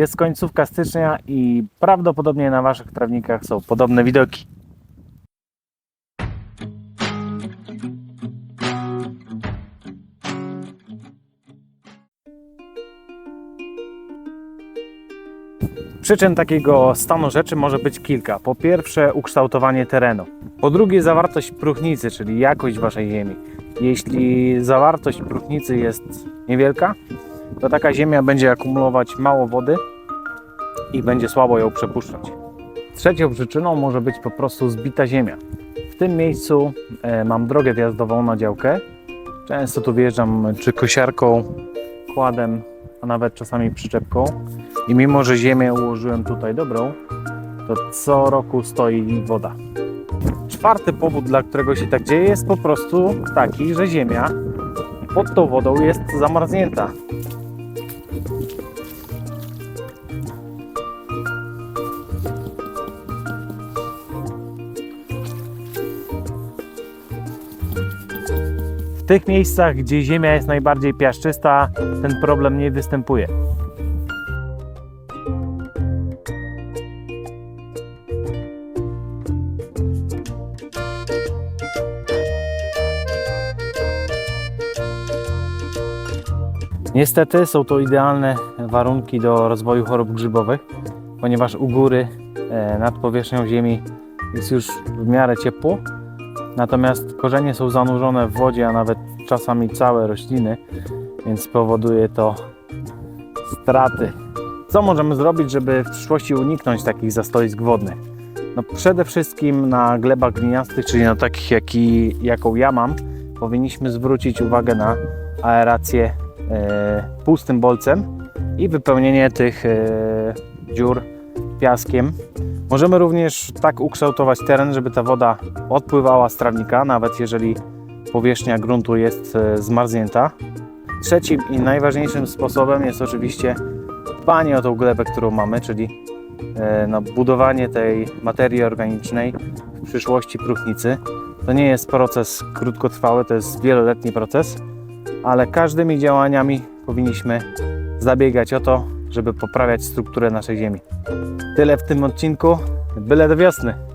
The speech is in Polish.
Jest końcówka stycznia i prawdopodobnie na Waszych trawnikach są podobne widoki. Przyczyn takiego stanu rzeczy może być kilka. Po pierwsze, ukształtowanie terenu. Po drugie, zawartość próchnicy, czyli jakość waszej ziemi. Jeśli zawartość próchnicy jest niewielka, to taka ziemia będzie akumulować mało wody i będzie słabo ją przepuszczać. Trzecią przyczyną może być po prostu zbita ziemia. W tym miejscu e, mam drogę wjazdową na działkę. Często tu wjeżdżam czy kosiarką, kładem, a nawet czasami przyczepką. I mimo, że ziemię ułożyłem tutaj dobrą, to co roku stoi woda. Czwarty powód, dla którego się tak dzieje, jest po prostu taki, że ziemia pod tą wodą jest zamarznięta. Tych miejscach, gdzie ziemia jest najbardziej piaszczysta, ten problem nie występuje. Niestety są to idealne warunki do rozwoju chorób grzybowych, ponieważ u góry e, nad powierzchnią ziemi jest już w miarę ciepło, natomiast korzenie są zanurzone w wodzie, a nawet czasami całe rośliny, więc powoduje to straty. Co możemy zrobić, żeby w przyszłości uniknąć takich zastoisk wodnych? No przede wszystkim na glebach gliniastych, czyli na takich jaki, jaką ja mam, powinniśmy zwrócić uwagę na aerację e, pustym bolcem i wypełnienie tych e, dziur piaskiem. Możemy również tak ukształtować teren, żeby ta woda odpływała z trawnika, nawet jeżeli powierzchnia gruntu jest e, zmarznięta. Trzecim i najważniejszym sposobem jest oczywiście dbanie o tą glebę, którą mamy, czyli e, no, budowanie tej materii organicznej w przyszłości próchnicy. To nie jest proces krótkotrwały, to jest wieloletni proces ale każdymi działaniami powinniśmy zabiegać o to, żeby poprawiać strukturę naszej ziemi. Tyle w tym odcinku. Byle do wiosny.